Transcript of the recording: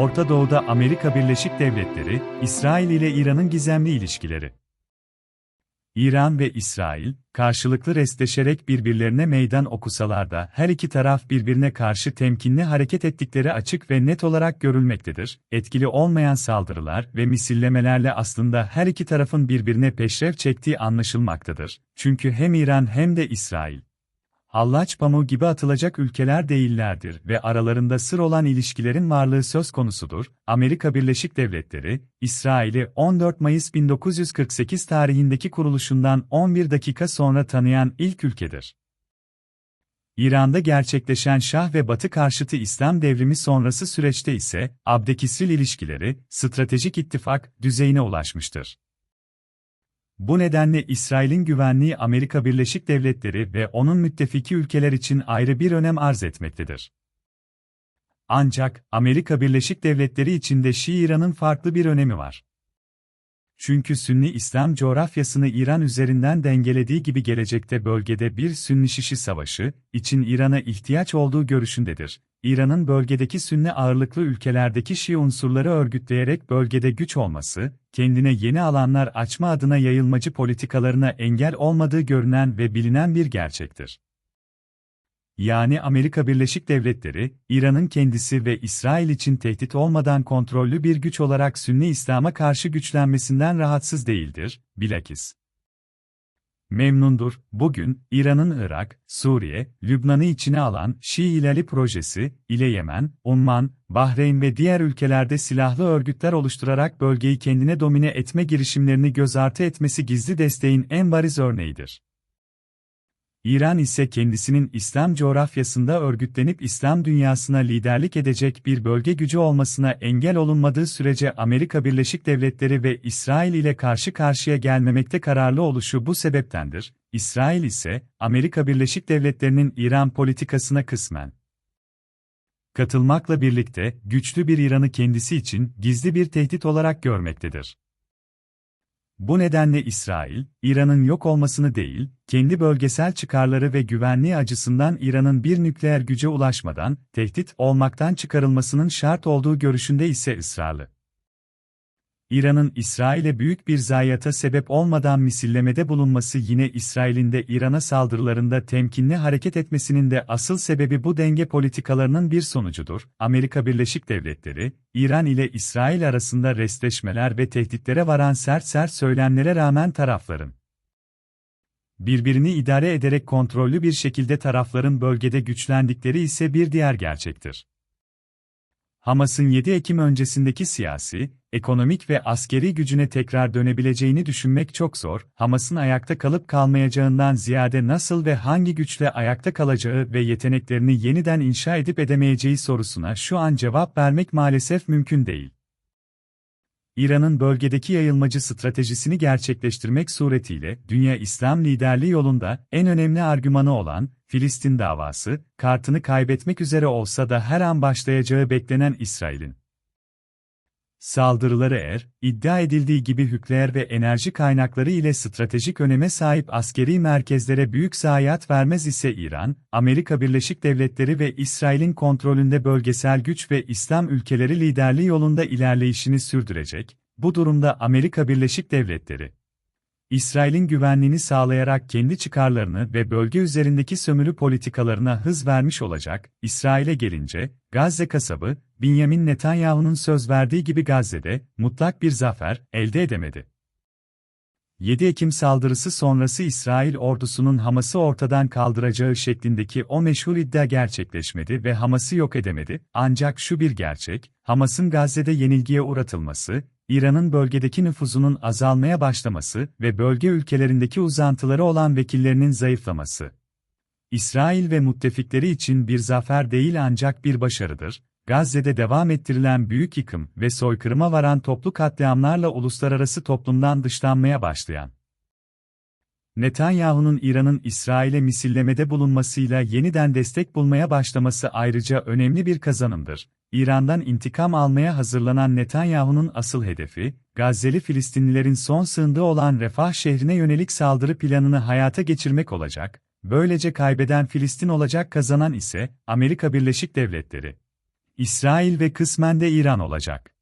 Orta Doğu'da Amerika Birleşik Devletleri, İsrail ile İran'ın gizemli ilişkileri. İran ve İsrail, karşılıklı restleşerek birbirlerine meydan okusalar da her iki taraf birbirine karşı temkinli hareket ettikleri açık ve net olarak görülmektedir. Etkili olmayan saldırılar ve misillemelerle aslında her iki tarafın birbirine peşref çektiği anlaşılmaktadır. Çünkü hem İran hem de İsrail, hallaç pamuğu gibi atılacak ülkeler değillerdir ve aralarında sır olan ilişkilerin varlığı söz konusudur. Amerika Birleşik Devletleri, İsrail'i 14 Mayıs 1948 tarihindeki kuruluşundan 11 dakika sonra tanıyan ilk ülkedir. İran'da gerçekleşen Şah ve Batı karşıtı İslam devrimi sonrası süreçte ise Abdekisril ilişkileri stratejik ittifak düzeyine ulaşmıştır. Bu nedenle İsrail'in güvenliği Amerika Birleşik Devletleri ve onun müttefiki ülkeler için ayrı bir önem arz etmektedir. Ancak Amerika Birleşik Devletleri içinde Şii İran'ın farklı bir önemi var. Çünkü Sünni İslam coğrafyasını İran üzerinden dengelediği gibi gelecekte bölgede bir Sünni Şişi savaşı için İran'a ihtiyaç olduğu görüşündedir. İran'ın bölgedeki Sünni ağırlıklı ülkelerdeki Şii unsurları örgütleyerek bölgede güç olması, kendine yeni alanlar açma adına yayılmacı politikalarına engel olmadığı görünen ve bilinen bir gerçektir. Yani Amerika Birleşik Devletleri, İran'ın kendisi ve İsrail için tehdit olmadan kontrollü bir güç olarak Sünni İslam'a karşı güçlenmesinden rahatsız değildir, bilakis. Memnundur, bugün, İran'ın Irak, Suriye, Lübnan'ı içine alan Şii İlali projesi, ile Yemen, Umman, Bahreyn ve diğer ülkelerde silahlı örgütler oluşturarak bölgeyi kendine domine etme girişimlerini göz ardı etmesi gizli desteğin en bariz örneğidir. İran ise kendisinin İslam coğrafyasında örgütlenip İslam dünyasına liderlik edecek bir bölge gücü olmasına engel olunmadığı sürece Amerika Birleşik Devletleri ve İsrail ile karşı karşıya gelmemekte kararlı oluşu bu sebeptendir. İsrail ise Amerika Birleşik Devletleri'nin İran politikasına kısmen katılmakla birlikte güçlü bir İran'ı kendisi için gizli bir tehdit olarak görmektedir. Bu nedenle İsrail, İran'ın yok olmasını değil, kendi bölgesel çıkarları ve güvenliği açısından İran'ın bir nükleer güce ulaşmadan, tehdit olmaktan çıkarılmasının şart olduğu görüşünde ise ısrarlı. İran'ın İsrail'e büyük bir zayiata sebep olmadan misillemede bulunması yine İsrail'in de İran'a saldırılarında temkinli hareket etmesinin de asıl sebebi bu denge politikalarının bir sonucudur. Amerika Birleşik Devletleri, İran ile İsrail arasında restleşmeler ve tehditlere varan sert sert söylemlere rağmen tarafların birbirini idare ederek kontrollü bir şekilde tarafların bölgede güçlendikleri ise bir diğer gerçektir. Hamas'ın 7 Ekim öncesindeki siyasi, ekonomik ve askeri gücüne tekrar dönebileceğini düşünmek çok zor, Hamas'ın ayakta kalıp kalmayacağından ziyade nasıl ve hangi güçle ayakta kalacağı ve yeteneklerini yeniden inşa edip edemeyeceği sorusuna şu an cevap vermek maalesef mümkün değil. İran'ın bölgedeki yayılmacı stratejisini gerçekleştirmek suretiyle dünya İslam liderliği yolunda en önemli argümanı olan Filistin davası, kartını kaybetmek üzere olsa da her an başlayacağı beklenen İsrail'in saldırıları er, iddia edildiği gibi nükleer ve enerji kaynakları ile stratejik öneme sahip askeri merkezlere büyük zayiat vermez ise İran, Amerika Birleşik Devletleri ve İsrail'in kontrolünde bölgesel güç ve İslam ülkeleri liderliği yolunda ilerleyişini sürdürecek. Bu durumda Amerika Birleşik Devletleri, İsrail'in güvenliğini sağlayarak kendi çıkarlarını ve bölge üzerindeki sömürü politikalarına hız vermiş olacak. İsrail'e gelince, Gazze kasabı, Benjamin Netanyahu'nun söz verdiği gibi Gazze'de mutlak bir zafer elde edemedi. 7 Ekim saldırısı sonrası İsrail ordusunun Hamas'ı ortadan kaldıracağı şeklindeki o meşhur iddia gerçekleşmedi ve Hamas'ı yok edemedi. Ancak şu bir gerçek, Hamas'ın Gazze'de yenilgiye uğratılması, İran'ın bölgedeki nüfuzunun azalmaya başlaması ve bölge ülkelerindeki uzantıları olan vekillerinin zayıflaması. İsrail ve müttefikleri için bir zafer değil ancak bir başarıdır. Gazze'de devam ettirilen büyük yıkım ve soykırıma varan toplu katliamlarla uluslararası toplumdan dışlanmaya başlayan Netanyahu'nun İran'ın İsrail'e misillemede bulunmasıyla yeniden destek bulmaya başlaması ayrıca önemli bir kazanımdır. İran'dan intikam almaya hazırlanan Netanyahu'nun asıl hedefi, Gazze'li Filistinlilerin son sığındığı olan Refah şehrine yönelik saldırı planını hayata geçirmek olacak, böylece kaybeden Filistin olacak kazanan ise Amerika Birleşik Devletleri. İsrail ve kısmen de İran olacak.